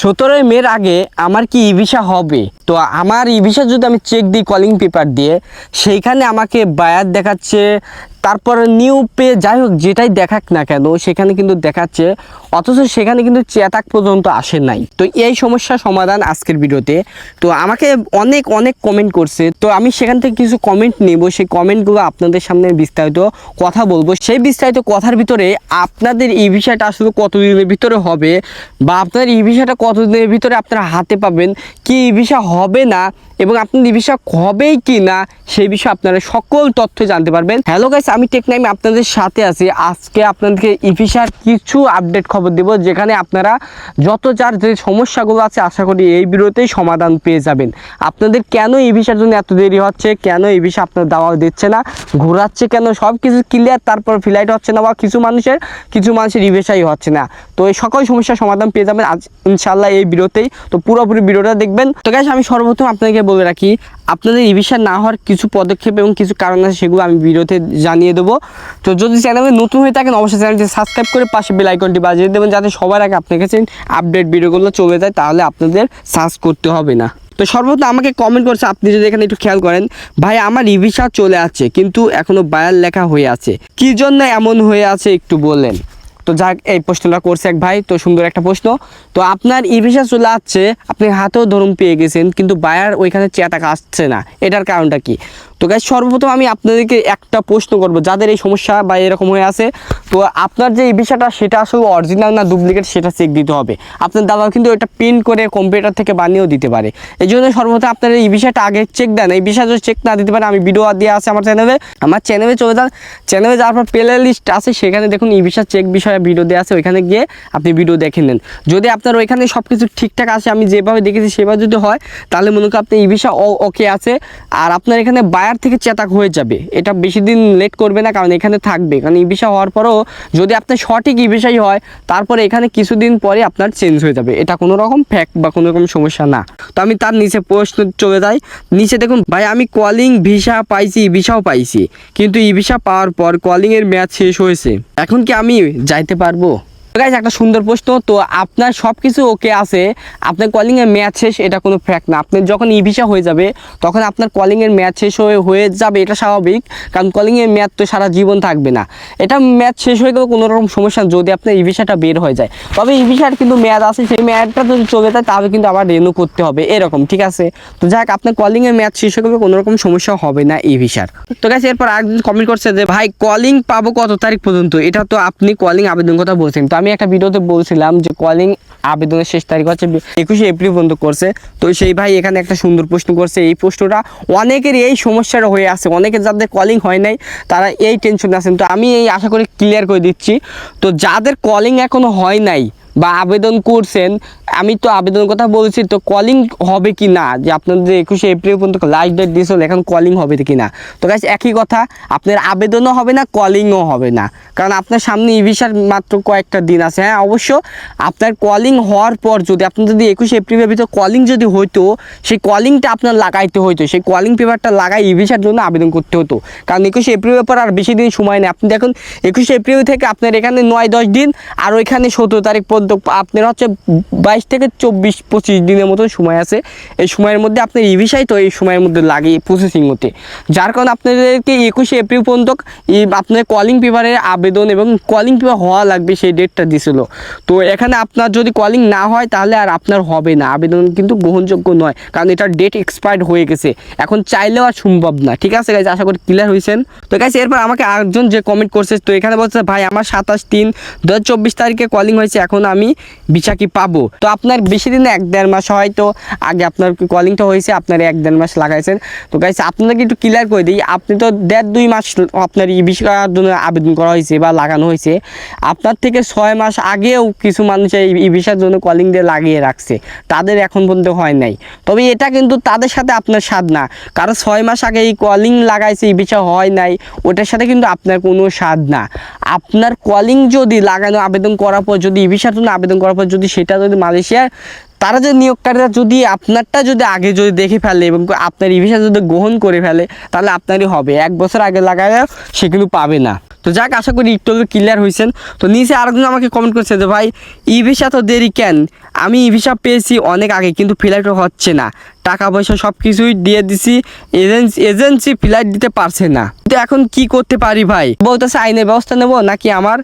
সতেরোই মের আগে আমার কি ই ভিসা হবে? তো আমার ই ভিসা যদি আমি চেক দিই কলিং পেপার দিয়ে, সেইখানে আমাকে বায়ার দেখাচ্ছে তারপরে নিউ পে যাই হোক, যেটাই দেখাক না কেন, সেখানে কিন্তু দেখাচ্ছে, অথচ সেখানে কিন্তু চেতাক পর্যন্ত আসে নাই। তো এই সমস্যার সমাধান আজকের ভিডিওতে। তো আমাকে অনেক অনেক কমেন্ট করছে। তো আমি সেখান থেকে কিছু কমেন্ট নেব। সেই কমেন্টগুলো আপনাদের সামনে বিস্তারিত কথা বলব। সেই বিস্তারিত কথার ভিতরে আপনাদের ই ভিসাটা আসলে কতদিনের ভিতরে হবে বা আপনার ই ভিসাটা কতদিনের ভিতরে আপনারা হাতে পাবেন, কি ই ভিসা হবে না এবং আপনার ই ভিসা হবেই কি না, সেই বিষয়ে আপনারা সকল তথ্য জানতে পারবেন। হ্যালো গাইস আমি টেকনাইম আপনাদের সাথে আছি। আজকে আপনাদেরকে ই ভিসার কিছু আপডেট খবর দেব, যেখানে আপনারা যত যার যে সমস্যাগুলো আছে, আশা করি এই ভিডিওতেই সমাধান পেয়ে যাবেন। আপনাদের কেন এই ভিসার জন্য এত দেরি হচ্ছে? কেন এই ভিসা আপনার দাওয়া দিচ্ছে না? ঘোরাচ্ছে কেন? সব কিছু ক্লিয়ার তারপর ফ্লাইট হচ্ছে না বা কিছু মানুষের কিছু মানুষের ই ভিসাই হচ্ছে না। তো এই সকল সমস্যার সমাধান পেয়ে যাবেন। আজ ইনশাল্লাহ এই ভিডিওতেই। তো পুরোপুরি ভিডিওটা দেখবেন। তো গাইস আমি সর্বপ্রথম আপনাকে বলে রাখি আপনাদের ই না হওয়ার কিছু পদক্ষেপ এবং কিছু কারণ আছে সেগুলো আমি ভিডিওতে জানিয়ে দেবো। তো যদি চ্যানেলে নতুন হয়ে থাকেন, অবশ্যই চ্যানেলটি সাবস্ক্রাইব করে পাশে বেল আইকনটি বাজিয়ে দেবেন, যাতে সবার আগে আপনার কাছে আপডেট ভিডিওগুলো চলে যায়, তাহলে আপনাদের সার্চ করতে হবে না। তো সর্বপ্রথম আমাকে কমেন্ট করছে, আপনি যদি এখানে একটু খেয়াল করেন, ভাই, আমার ই ভিসা চলে আছে, কিন্তু এখনও বায়ার লেখা হয়ে আছে। কি জন্য এমন হয়ে আছে, একটু বললেন তো যাক, এই প্রশ্নটা করছে এক ভাই, তো সুন্দর একটা প্রশ্ন। তো আপনার ই ভিসা চলে আসছে, আপনি হাতেও ধরুন পেয়ে গেছেন, কিন্তু বায়ার ওইখানে চেয়াটাকা আসছে না। এটার কারণটা কি? তো গাছ সর্বপ্রথম আমি আপনাদেরকে একটা প্রশ্ন করব, যাদের এই সমস্যা বা এরকম হয়ে আছে, তো আপনার যে ই ভিসাটা সেটা আসলে অরিজিনাল না ডুপ্লিকেট সেটা চেক দিতে হবে। আপনার দাদা কিন্তু এটা প্রিন্ট করে কম্পিউটার থেকে বানিয়েও দিতে পারে। এই জন্য সর্বপ্রথম আপনার এই ভিসাটা আগে চেক দেন। এই ভিসা যদি চেক না দিতে পারে আমি ভিডিও দিয়ে আছে আমার চ্যানেলে আমার চ্যানেলে চলে যান। চ্যানেলে যাওয়ার পর প্লে লিস্ট আছে, সেখানে দেখুন ই ভিসা চেক বিষয়ে ভিডিও দেওয়া আছে, ওইখানে গিয়ে আপনি ভিডিও দেখে নেন। যদি আপনার ওইখানে সব কিছু ঠিকঠাক আছে, আমি যেভাবে দেখেছি সেভাবে যদি হয়, তাহলে মনে করেন আপনি ই ভিসা ওকে আছে। আর আপনার এখানে বায়ার থেকে চেতাক হয়ে যাবে। এটা বেশি দিন লেট করবে না, কারণ এখানে থাকবে। কারণ ই ভিসা হওয়ার পরও যদি আপনার সঠিক ই হয়, তারপরে এখানে কিছুদিন পরে আপনার চেঞ্জ হয়ে যাবে। এটা কোনো রকম ফ্যাক্ট বা কোনো রকম সমস্যা না। তো আমি তার নিচে প্রশ্ন চলে যাই। নিচে দেখুন, ভাই, আমি কলিং ভিসা পাইছি ই ভিসাও পাইছি। কিন্তু ই ভিসা পাওয়ার পর কলিংয়ের ম্যাচ শেষ হয়েছে। এখন কি আমি যাইতে পারব? গাইজ একটা সুন্দর প্রশ্ন। তো আপনার সব কিছু ওকে আছে। আপনার কলিংয়ের ম্যাচ শেষ, এটা কোনো ফ্যাক্ট না। আপনার যখন ই ভিসা হয়ে যাবে, তখন আপনার কলিংয়ের ম্যাচ শেষ হয়ে হয়ে যাবে, এটা স্বাভাবিক। কারণ কলিংয়ের ম্যাচ তো সারা জীবন থাকবে না। এটা ম্যাচ শেষ হয়ে গেলে কোনো রকম সমস্যা যদি আপনার ই ভিসাটা বের হয়ে যায়। তবে ই ভিসার কিন্তু মেয়াদ আছে, সেই মেয়াদটা যদি চলে যায়, তাহলে কিন্তু আবার রেনু করতে হবে। এরকম, ঠিক আছে? তো যাক, আপনার কলিংয়ের ম্যাচ শেষ হয়ে গেলে কোনো রকম সমস্যা হবে না ই ভিসার তো গেছে এরপর আরেকজন কমেন্ট করছে যে, ভাই কলিং পাবো কত তারিখ পর্যন্ত? এটা তো আপনি কলিং আবেদন কথা বলছেন। তো আমি একটা ভিডিওতে বলছিলাম যে কলিং আবেদনের শেষ তারিখ হচ্ছে একুশে এপ্রিল পর্যন্ত করছে। তো সেই ভাই এখানে একটা সুন্দর প্রশ্ন করছে, এই প্রশ্নটা অনেকের এই সমস্যাটা হয়ে আছে অনেকের যাদের কলিং হয় নাই, তারা এই টেনশনে আছেন। তো আমি এই আশা করি ক্লিয়ার করে দিচ্ছি। তো যাদের কলিং এখনও হয় নাই বা আবেদন করছেন, আমি তো আবেদনের কথা বলছি, তো কলিং হবে কি না? যে আপনাদের একুশে এপ্রিল পর্যন্ত লাস্ট ডেট দিয়েছিল, এখন কলিং হবে কি না? তো গাছ একই কথা, আপনার আবেদনও হবে না কলিংও হবে না। কারণ আপনার সামনে ই ভিসার মাত্র কয়েকটা দিন আছে। হ্যাঁ অবশ্য আপনার কলিং হওয়ার পর যদি, আপনার যদি একুশে এপ্রিলের ভিতরে কলিং যদি হইতো, সেই কলিংটা আপনার লাগাইতে হইতো, সেই কলিং পেপারটা লাগাই ই ভিসার জন্য আবেদন করতে হতো। কারণ একুশে এপ্রিলের পর আর বেশি দিন সময় নেই। আপনি দেখুন, একুশে এপ্রিল থেকে আপনার এখানে নয় দশ দিন, আর ওইখানে সতেরো তারিখ পর্যন্ত আপনার হচ্ছে বাইশ থেকে চব্বিশ, পঁচিশ দিনের মতো সময় আছে। এই সময়ের মধ্যে আপনার ইভিসাই তো এই সময়ের মধ্যে লাগে প্রসেসিং হতে। যার কারণে আপনাদেরকে একুশে এপ্রিল পর্যন্ত আপনার কলিং পেপারের আবেদন এবং কলিং পেপার হওয়া লাগবে সেই ডেটটা দিছিল। তো এখানে আপনার যদি কলিং না হয়, তাহলে আর আপনার হবে না। আবেদন কিন্তু গ্রহণযোগ্য নয়, কারণ এটার ডেট এক্সপায়ার্ড হয়ে গেছে। এখন চাইলেও আর সম্ভব না। ঠিক আছে গাইজ আশা করি ক্লিয়ার হয়েছেন তো গাইজ এরপর আমাকে আরেকজন যে কমেন্ট করছে, তো এখানে বলছে, ভাই, আমার সাতাশ তিন, দু তারিখে কলিং হয়েছে। এখন আমি ভিসা কি পাবো। তো আপনার বেশি দিন এক দেড় মাস হয়তো আগে আপনার কলিংটা হয়েছে, আপনার এক দেড় মাস লাগাইছেন। তো গাইছে আপনাকে একটু ক্লিয়ার করে দিই, আপনি তো দেড় দুই মাস আপনার ই ভিসার জন্য আবেদন করা হয়েছে বা লাগানো হয়েছে। আপনার থেকে ছয় মাস আগেও কিছু মানুষ এই ই ভিসার জন্য কলিং দিয়ে লাগিয়ে রাখছে। তাদের এখন পর্যন্ত হয় নাই। তবে এটা কিন্তু তাদের সাথে আপনার স্বাদ না। কারণ ছয় মাস আগে এই কলিং লাগাইছে, এই ভিসা হয় নাই, ওটার সাথে কিন্তু আপনার কোনো স্বাদ না। আপনার কলিং যদি লাগানো, আবেদন করার পর যদি ই ভিসার জন্য আবেদন করার পর যদি সেটা যদি মালয়েশিয়ার, তারা যে নিয়োগকারীরা যদি আপনারটা যদি আগে যদি দেখে ফেলে এবং আপনার ই ভিসা যদি গ্রহণ করে ফেলে, তাহলে আপনারই হবে। এক বছর আগে লাগায় সে কিন্তু পাবে না। তো যাক, আশা করি একটু ক্লিয়ার হয়েছেন তো নিচে আরেকজন আমাকে কমেন্ট করছে যে, ভাই ই ভিসা তো দেরি কেন? আমি ই ভিসা পেয়েছি অনেক আগে, কিন্তু ফ্লাইট হচ্ছে না। টাকা পয়সা সব কিছুই দিয়ে দিছি এজেন্সি এজেন্সি ফ্লাইট দিতে পারছে না। তো এখন কি করতে পারি ভাই? বলতেছে, আইনের ব্যবস্থা নেব নাকি আমার?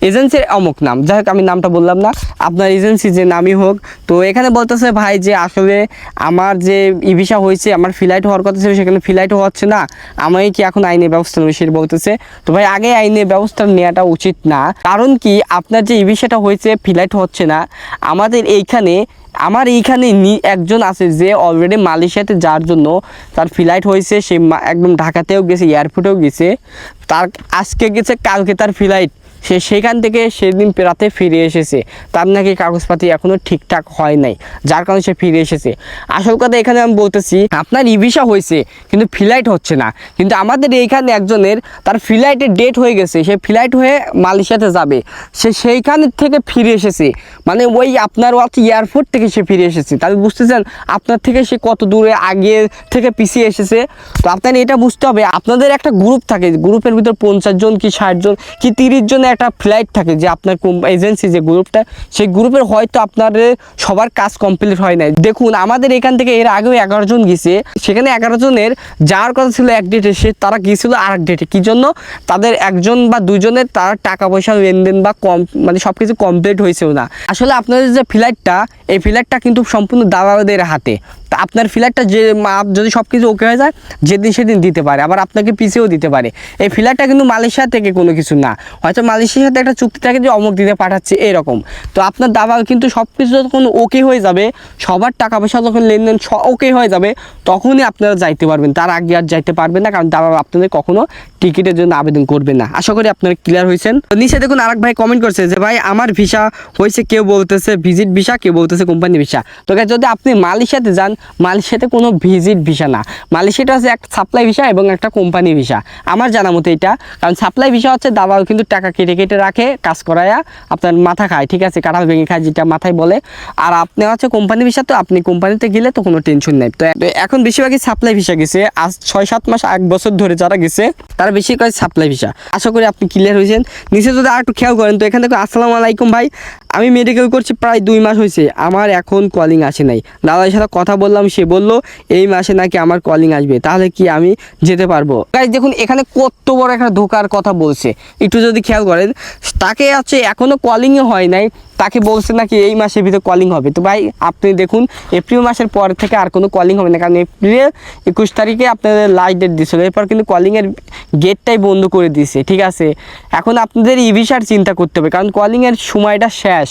এজেন্সির অমুক নাম। যাই হোক, আমি নামটা বললাম না। আপনার এজেন্সি যে নামই হোক। তো এখানে বলতেছে ভাই যে আসলে আমার যে ই হয়েছে, আমার ফ্লাইট হওয়ার কথা ছিল, সেখানে ফ্লাইট হচ্ছে না। আমি কি এখন আইনের ব্যবস্থা নেবে সেটা বলতেছে। তো ভাই, আগে আইনের ব্যবস্থা নেওয়াটা উচিত না। কারণ কি, আপনার যে ই হয়েছে, ফ্লাইট হচ্ছে না। আমাদের এইখানে, আমার এইখানে একজন আছে যে অলরেডি মালয়েশিয়াতে যাওয়ার জন্য তার ফ্লাইট হয়েছে। সে একদম ঢাকাতেও গেছে, এয়ারপোর্টেও গেছে। তার আজকে গেছে, কালকে তার ফ্লাইট। সে সেখান থেকে সেদিন রাতে ফিরে এসেছে। তার নাকি কাগজপাতি এখনও ঠিকঠাক হয় নাই, যার কারণে সে ফিরে এসেছে। আসল কথা এখানে আমি বলতেছি, আপনার ই ভিসা হয়েছে, কিন্তু ফ্লাইট হচ্ছে না। কিন্তু আমাদের এইখানে একজনের তার ফ্লাইটের ডেট হয়ে গেছে, সে ফ্লাইট হয়ে মালয়েশিয়াতে যাবে। সে সেইখান থেকে ফিরে এসেছে মানে ওই আপনার হচ্ছে এয়ারপোর্ট থেকে সে ফিরে এসেছে। তাহলে বুঝতেছেন, আপনার থেকে সে কত দূরে আগে থেকে পিছিয়ে এসেছে? তো আপনার এটা বুঝতে হবে, আপনাদের একটা গ্রুপ থাকে গ্রুপের ভিতর পঞ্চাশ জন কি ষাট জন, কি তিরিশ জনের একটা ফ্লাইট থাকে যে আপনার এজেন্সি যে গ্রুপটা সেই গ্রুপের হয়তো আপনার সবার কাজ কমপ্লিট হয় নাই। দেখুন, আমাদের এখান থেকে এর আগেও এগারো জন গেছে। সেখানে এগারো জনের যাওয়ার কথা ছিল এক ডেটে সে তারা গিয়েছিল আর এক ডেটে কী জন্য? তাদের একজন বা দুজনের তার টাকা পয়সা, লেনদেন বা কম মানে সব কিছু কমপ্লিট হয়েছেও না। আসলে আপনাদের যে ফ্লাইটটা এই ফ্লাইটটা কিন্তু সম্পূর্ণ দালালদের হাতে। তা আপনার ফ্ল্যাটটা যে মা- যদি সব কিছু ওকে হয়ে যায়, যেদিন সেদিন দিতে পারে। আবার আপনাকে পিছিয়েও দিতে পারে। এই ফ্ল্যাটটা কিন্তু মালয়েশিয়া থেকে কোনো কিছু না। হয়তো মালয়েশিয়ার সাথে একটা চুক্তি থাকে যে অমুক দিতে পাঠাচ্ছে এরকম। তো আপনার দাবা কিন্তু সব কিছু যখন ওকে হয়ে যাবে, সবার টাকা পয়সা যখন লেনদেন ওকে হয়ে যাবে, তখনই আপনারা যাইতে পারবেন। তার আগে আর যাইতে পারবেন না, কারণ দাবা আপনাদের কখনো টিকিটের জন্য আবেদন করবে না। আশা করি আপনারা ক্লিয়ার হয়েছেন। তো নিচে দেখুন আরেক ভাই কমেন্ট করছে যে, ভাই, আমার ভিসা হয়েছে, কেউ বলতেছে ভিজিট ভিসা কেউ বলতেছে কোম্পানি ভিসা তো যদি আপনি মালয়েশিয়াতে যান মালয়েশিয়াতে কোনো ভিজিট ভিসা না। মালয়েশিয়াটা হচ্ছে একটা সাপ্লাই ভিসা এবং একটা কোম্পানি ভিসা আমার জানা মতো এটা। কারণ সাপ্লাই ভিসা হচ্ছে দাবাও কিন্তু টাকা কেটে কেটে রাখে, কাজ করায়া আপনার মাথা খায়, ঠিক আছে? কাঁঠাল ভেঙে খায় যেটা মাথায় বলে। আর আপনি হচ্ছে কোম্পানি ভিসা তো, আপনি কোম্পানিতে গেলে তো কোনো টেনশন নেই। তো এখন বেশিরভাগই সাপ্লাই ভিসা গেছে। আজ ছয় সাত মাস এক বছর ধরে যারা গেছে, তারা বেশি করে সাপ্লাই ভিসা আশা করি আপনি ক্লিয়ার হয়েছেন। নিচে যদি আর একটু খেয়াল করেন, তো এখানে দেখো আসসালামু আলাইকুম ভাই। আমি মেডিকেল করছি প্রায় দুই মাস হয়েছে। আমার এখন কলিং আসে নাই। দাদার সাথে কথা বললাম, সে বলল, এই মাসে নাকি আমার কলিং আসবে, তাহলে কি আমি যেতে পারব? গাইজ দেখুন, এখানে কত বড় একটা ধোকার কথা বলছে। একটু যদি খেয়াল করেন, তাকে আছে এখনও কলিংও হয় নাই। তাকে বলছে নাকি এই মাসের ভিতরে কলিং হবে। তো ভাই, আপনি দেখুন এপ্রিল মাসের পর থেকে আর কোনো কলিং হবে না, কারণ এপ্রিলের একুশ তারিখে আপনাদের লাস্ট ডেট দিয়েছিল এরপর কিন্তু কলিংয়ের গেটটাই বন্ধ করে দিয়েছে, ঠিক আছে? এখন আপনাদের ই ভিসার চিন্তা করতে হবে, কারণ কলিংয়ের সময়টা শেষ।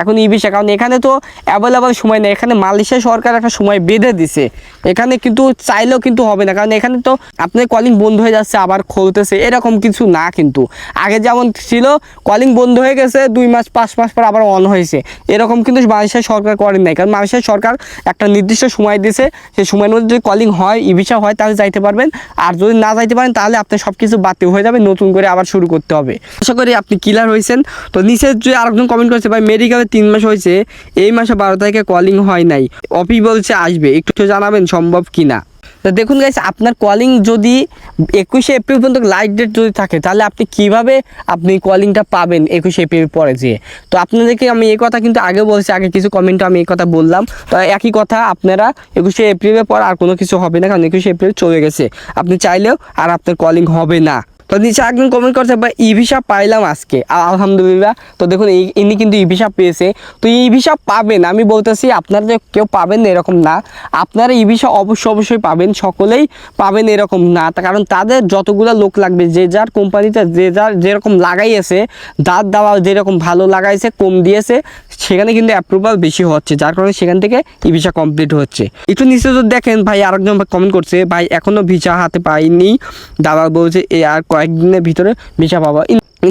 এখন ই ভিসা কারণ এখানে তো অ্যাভেলেবল সময় নেই, এখানে মালয়েশিয়া সরকার একটা সময় বেঁধে দিছে। এখানে কিন্তু চাইলেও কিন্তু হবে না, কারণ এখানে তো আপনার কলিং বন্ধ হয়ে যাচ্ছে, আবার খুলতেছে, এরকম কিছু না কিন্তু। আগে যেমন ছিল কলিং বন্ধ হয়ে গেছে, দুই মাস, পাঁচ মাস পর আবার অন হয়েছে। এরকম কিন্তু মালয়েশিয়া সরকার করেন নাই। কারণ মালয়েশিয়া সরকার একটা নির্দিষ্ট সময় দিয়েছে। সেই সময়ের মধ্যে যদি কলিং হয় ই ভিসা হয়, তাহলে যাইতে পারবেন। আর যদি না যাইতে পারেন, তাহলে আপনার সব কিছু বাতিল হয়ে যাবে। নতুন করে আবার শুরু করতে হবে। আশা করি আপনি ক্লিয়ার হয়েছেন। তো নিচে যে আরেকজন কমেন্ট করেছে, ভাই মেডিকেলে তিন মাস হয়েছে। এই মাসে বারো তারিখে কলিং হয় নাই। অফি বলছে, আসবে। একটু জানাবেন, সম্ভব কি না তো দেখুন গাইস আপনার কলিং যদি একুশে এপ্রিল পর্যন্ত লাইট ডেট যদি থাকে, তাহলে আপনি কীভাবে আপনি কলিংটা পাবেন একুশে এপ্রিল পরে যেয়ে তো আপনাদেরকে আমি এই কথা কিন্তু আগে বলছি, আগে কিছু কমেন্টে আমি এই কথা বললাম। তো একই কথা, আপনারা একুশে এপ্রিলের পর আর কোনো কিছু হবে না, কারণ একুশে এপ্রিল চলে গেছে। আপনি চাইলেও আর আপনার কলিং হবে না। তো নিচে একজন কমেন্ট করছে, ভাই, ই ভিসা পাইলাম আজকে। আলহামদুলিল্লাহ। তো দেখুন ইনি কিন্তু ই ভিসা পেয়েছে। তো ই ভিসা পাবেন, আমি বলতেছি আপনারা যে কেউ পাবেন না এরকম না। আপনারা ই ভিসা অবশ্যই অবশ্যই পাবেন, সকলেই পাবেন এরকম না। কারণ তাদের যতগুলো লোক লাগবে, যে যার কোম্পানিতে, যে যার যেরকম লাগাইয়েছে, দাঁত দেওয়া যেরকম ভালো লাগাইছে, কম দিয়েছে, সেখানে কিন্তু অ্যাপ্রুভাল বেশি হচ্ছে, যার কারণে সেখান থেকে ই ভিসা কমপ্লিট হচ্ছে। একটু নিচে যদি দেখেন, ভাই, আরেকজন কমেন্ট করছে, ভাই এখনও ভিসা হাতে পাইনি। দাদা বলছে, এ আর কয়েকদিনের ভিতরে ভিসা পাবো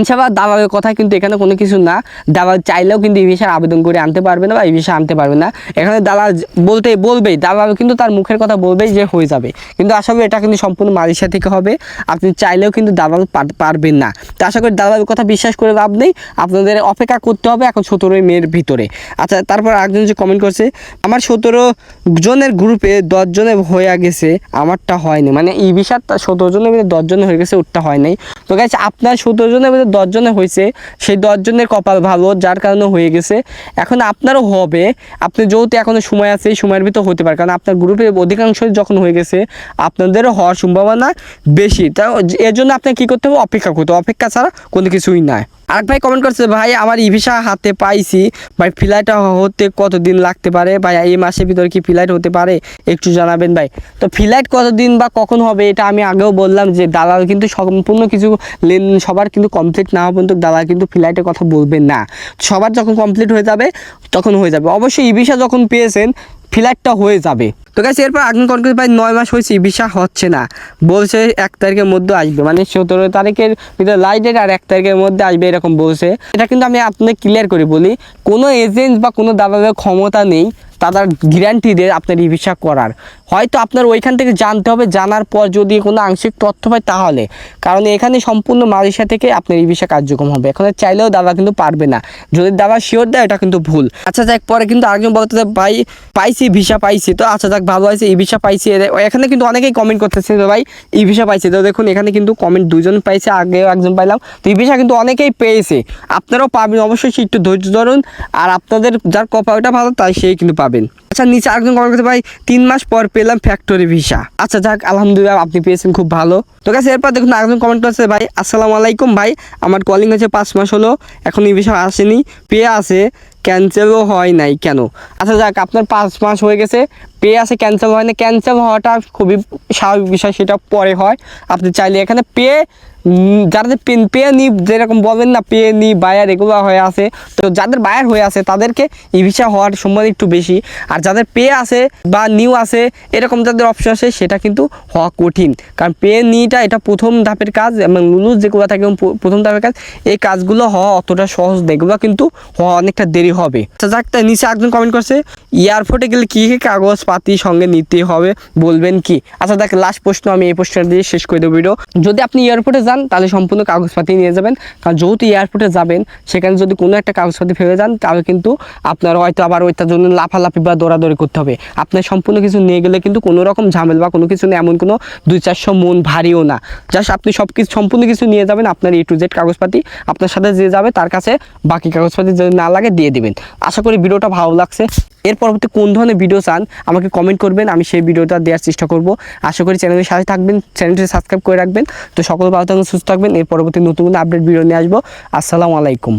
ইনশাল্লাহ দাবাবের কথা কিন্তু এখানে কোনো কিছু না। দাবা চাইলেও কিন্তু এই ভিসার আবেদন করে আনতে পারবে না বা এই ভিসা আনতে পারবে না। এখানে দালাল বলতে বলবেই দাবাবে কিন্তু তার মুখের কথা বলবেই যে হয়ে যাবে। কিন্তু আশা করি এটা কিন্তু সম্পূর্ণ মালয়েশিয়া থেকে হবে। আপনি চাইলেও কিন্তু দাবাল পারবেন না। তো আশা করি দাবাবের কথা বিশ্বাস করে লাভ নেই। আপনাদের অপেক্ষা করতে হবে এখন সতেরোই মেয়ের ভিতরে। আচ্ছা তারপর আরেকজন যে কমেন্ট করছে, আমার সতেরো জনের গ্রুপে দশ জনের হয়ে গেছে, আমারটা হয়নি। মানে এই ভিসার সতেরো জনের মধ্যে দশ জনের হয়ে গেছে, ওরটা হয় নাই। তো গাছ আপনার সতেরো জনের আপনাদের দশজনে হয়েছে, সেই দশজনের কপাল ভালো, যার কারণে হয়ে গেছে। এখন আপনারও হবে, আপনি যেহেতু এখনও সময় আছে, এই সময়ের ভিতর হতে পারে, কারণ আপনার গ্রুপের অধিকাংশই যখন হয়ে গেছে, আপনাদেরও হওয়ার সম্ভাবনা বেশি। তা এর জন্য আপনাকে কী করতে হবে? অপেক্ষা করতে অপেক্ষা ছাড়া কোনো কিছুই নাই। আরেক ভাই কমেন্ট করছে, ভাই, আমার ই ভিসা হাতে পাইছি। ভাই ফ্লাইট হতে কতদিন লাগতে পারে? ভাই, এই মাসের ভিতরে কি ফ্লাইট হতে পারে? একটু জানাবেন ভাই। তো ফ্লাইট কতদিন বা কখন হবে, এটা আমি আগেও বললাম যে, দালাল কিন্তু সম্পূর্ণ কিছু লেন, সবার কিন্তু কমপ্লিট না হওয়া পর্যন্ত দালাল কিন্তু ফ্লাইটের কথা বলবেন না। সবার যখন কমপ্লিট হয়ে যাবে, তখন হয়ে যাবে। অবশ্যই ই ভিসা যখন পেয়েছেন ফ্লাইটটা হয়ে যাবে। তো গাছ এরপর আগুন কনক্রিট প্রায় নয় মাস হয়েছে ভিসা হচ্ছে না। বলছে এক তারিখের মধ্যে আসবে মানে সতেরো তারিখের ভিতরে লাস্ট ডেট আর এক তারিখের মধ্যে আসবে এরকম বলছে। এটা কিন্তু আমি আপনাকে ক্লিয়ার করে বলি, কোনো এজেন্ট বা কোনো দালালের ক্ষমতা নেই তাদের গ্যারান্টি দেয় আপনার ই ভিসা করার। হয়তো আপনার ওইখান থেকে জানতে হবে, জানার পর যদি কোনো আংশিক তথ্য পায় তাহলে। কারণ এখানে সম্পূর্ণ মালয়েশিয়া থেকে আপনার ই ভিসা কার্যক্রম হবে। এখন চাইলেও দাদা কিন্তু পারবে না। যদি দাদা শিওর দেয়, এটা কিন্তু ভুল। আচ্ছা যাক, পরে কিন্তু আরেকজন বলতে ভাই, পাইছি ভিসা পাইছি। তো আচ্ছা যাক, ভালো আছে ই ভিসা পাইছি। এখানে কিন্তু অনেকেই কমেন্ট করতেছে ভাই ই ভিসা পাইছি। তো দেখুন, এখানে কিন্তু কমেন্ট দুজন পাইছে, আগেও একজন পাইলাম। তো ই ভিসা কিন্তু অনেকেই পেয়েছে। আপনারাও পাবেন, অবশ্যই একটু ধৈর্য ধরুন। আর আপনাদের যার কপালটা ভালো, তাই সেই কিন্তু পাবেন। আচ্ছা নিচে আরেকজন কমেন্ট করতে ভাই, তিন মাস পর পেলাম ফ্যাক্টরি ভিসা আচ্ছা যাক, আলহামদুলিল্লাহ আপনি পেয়েছেন, খুব ভালো। তো কাছে এরপর দেখুন আরেকজন কমেন্ট করছে, ভাই, আসসালামু আলাইকুম, ভাই। আমার কলিং হচ্ছে পাঁচ মাস হলো, এখন এই ভিসা আসেনি, পেয়ে আছে ক্যান্সেলও হয় নাই কেন? আচ্ছা যাক, আপনার পাঁচ মাস হয়ে গেছে পে আছে ক্যান্সেল হয় না ক্যান্সেল হওয়াটা খুবই স্বাভাবিক বিষয়, সেটা পরে হয়। আপনি চাইলে এখানে পে যাদের পেন পে নি, যেরকম বলেন না পে নি বায়ার এগুলো হয়ে আছে। তো যাদের বায়ার হয়ে আছে, তাদেরকে ই ভিসা হওয়ার সম্ভাবনা একটু বেশি। আর যাদের পে আছে বা নিউ আছে, এরকম যাদের অপশন আছে, সেটা কিন্তু হওয়া কঠিন। কারণ পে নিটা এটা প্রথম ধাপের কাজ এবং লুলুজ যেগুলো থাকে প্রথম ধাপের কাজ, এই কাজগুলো হওয়া অতটা সহজ এগুলো কিন্তু হওয়া অনেকটা দেরি হবে। আচ্ছা যাক নিচে একজন কমেন্ট করছে এয়ারপোর্টে গেলে কী কী কাগজপাতি সঙ্গে নিতে হবে, বলবেন কি? আচ্ছা দেখ লাস্ট প্রশ্ন আমি এই প্রশ্নটা দিয়ে শেষ করে দেবো যদি আপনি এয়ারপোর্টে যান, তাহলে সম্পূর্ণ কাগজপাতি নিয়ে যাবেন। কারণ যেহেতু এয়ারপোর্টে যাবেন, সেখানে যদি কোনো একটা কাগজপাতি ফেলে যান, তাহলে কিন্তু আপনার হয়তো আবার ওইটার জন্য লাফালাফি বা দৌড়াদৌড়ি করতে হবে। আপনার সম্পূর্ণ কিছু নিয়ে গেলে কিন্তু কোনো রকম ঝামেলা বা কোনো কিছু নেই এমন কোনো দুই চারশো মন ভারীও না। জাস্ট আপনি সব কিছু সম্পূর্ণ কিছু নিয়ে যাবেন, আপনার এ টু জেড কাগজপাতি আপনার সাথে যে যাবে, তার কাছে বাকি কাগজপাতি যদি না লাগে, দিয়ে দিবেন। আশা করি ভিডিওটা ভালো লাগছে। এর পরবর্তী কোন ধরনের ভিডিও চান, আমাকে কমেন্ট করবেন, আমি সেই ভিডিওটা দেওয়ার চেষ্টা করব। আশা করি চ্যানেলের সাথে থাকবেন চ্যানেলটি সাবস্ক্রাইব করে রাখবেন। তো সকল ভালো থাকবেন, সুস্থ থাকবেন। এর পরবর্তী নতুন নতুন আপডেট ভিডিও নিয়ে আসব। আসসালামু আলাইকুম।